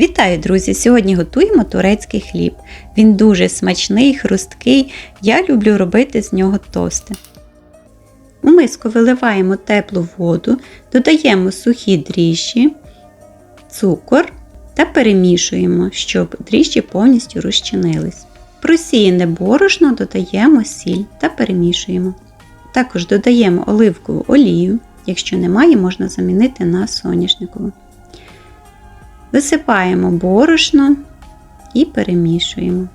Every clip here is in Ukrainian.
Вітаю, друзі! Сьогодні готуємо турецький хліб. Він дуже смачний, хрусткий. Я люблю робити з нього тости. У миску виливаємо теплу воду, додаємо сухі дріжджі, цукор та перемішуємо, щоб дріжджі повністю розчинились. Просіяне борошно додаємо сіль та перемішуємо. Також додаємо оливкову олію. Якщо немає, можна замінити на соняшникову. Висипаємо борошно і перемішуємо.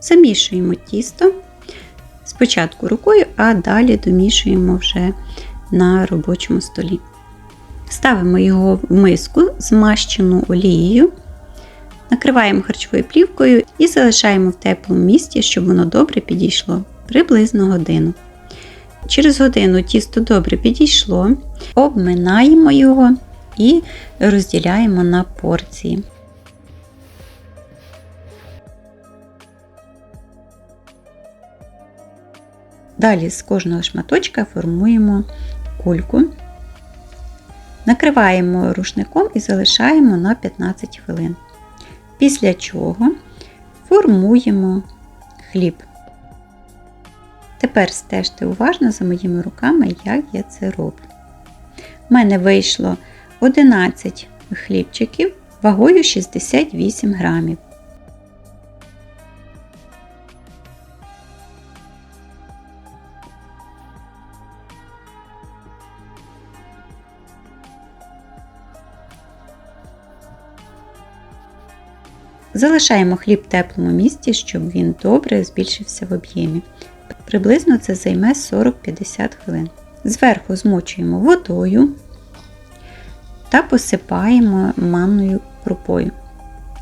Замішуємо тісто спочатку рукою, а далі домішуємо вже на робочому столі. Ставимо його в миску, змащену олією, накриваємо харчовою плівкою і залишаємо в теплому місці, щоб воно добре підійшло приблизно годину. Через годину тісто добре підійшло, обминаємо його і розділяємо на порції. Далі з кожного шматочка формуємо кульку, накриваємо рушником і залишаємо на 15 хвилин. Після чого формуємо хліб. Тепер стежте уважно за моїми руками, як я це роблю. У мене вийшло 11 хлібчиків вагою 68 грамів. Залишаємо хліб в теплому місці, щоб він добре збільшився в об'ємі. Приблизно це займе 40-50 хвилин. Зверху змочуємо водою та посипаємо манною крупою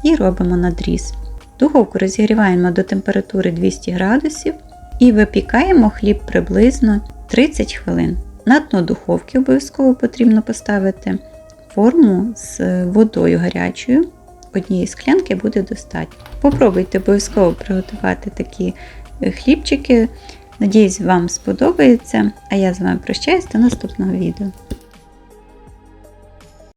і робимо надріз. Духовку розігріваємо до температури 200 градусів і випікаємо хліб приблизно 30 хвилин. На дно духовки обов'язково потрібно поставити форму з водою гарячою. Однієї склянки буде достатньо. Попробуйте обов'язково приготувати такі хлібчики. Надіюсь, вам сподобається. А я з вами прощаюсь до наступного відео.